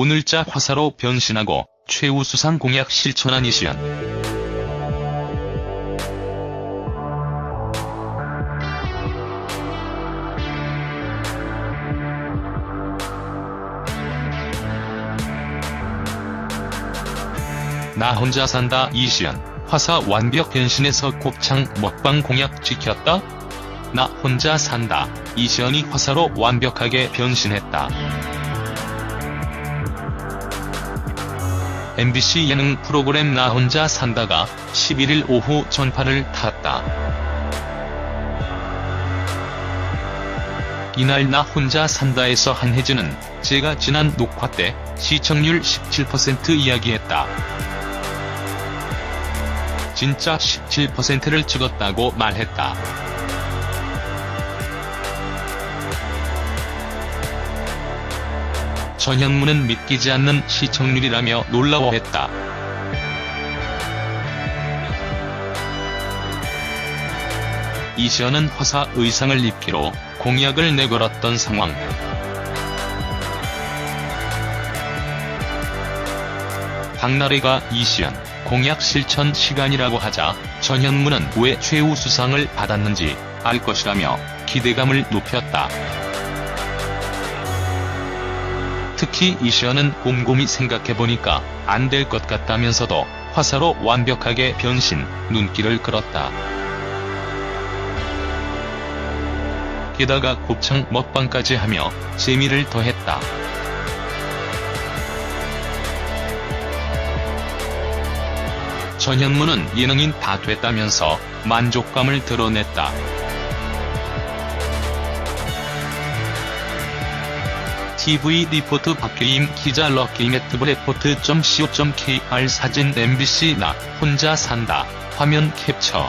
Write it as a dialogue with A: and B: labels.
A: 오늘자 화사로 변신하고 최우 수상 공약 실천한 이시연. 나 혼자 산다 이시연. 화사 완벽 변신에서 곱창 먹방 공약 지켰다? 나 혼자 산다. 이시연이 화사로 완벽하게 변신했다. MBC 예능 프로그램 나 혼자 산다가 11일 오후 전파를 탔다. 이날 나 혼자 산다에서 한혜진은 제가 지난 녹화 때 시청률 17% 이야기했다. 진짜 17%를 찍었다고 말했다. 전현무는 믿기지 않는 시청률이라며 놀라워했다. 이시연은 화사 의상을 입기로 공약을 내걸었던 상황. 박나래가 이시연 공약 실천 시간이라고 하자 전현무는 왜 최우수상을 받았는지 알 것이라며 기대감을 높였다. 특히 이시연은 곰곰이 생각해보니까 안 될 것 같다면서도 화사로 완벽하게 변신, 눈길을 끌었다. 게다가 곱창 먹방까지 하며 재미를 더했다. 전현무는 예능인 다 됐다면서 만족감을 드러냈다. TV 리포트 박계임 기자 럭키매트브 레포트.co.kr 사진 MBC 나 혼자 산다. 화면 캡처